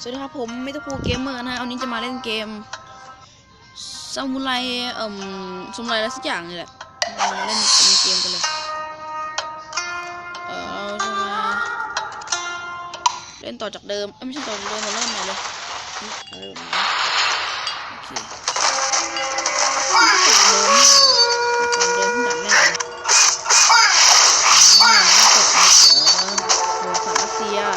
สวัสดีครับผมมิตรภูเกมเมอร์นะเอานี้จะมาเล่นเกมซามูไรเอ่มซามูไรอะไรสักอย่างนี่แหละมาเล่นเกมกันเลย เออเราจะมาเล่นต่อจากเดิมเออไม่ใช่ต่อจากเดิมมาเริ่มใหม่เลยโอเคเดิมเดิมสียด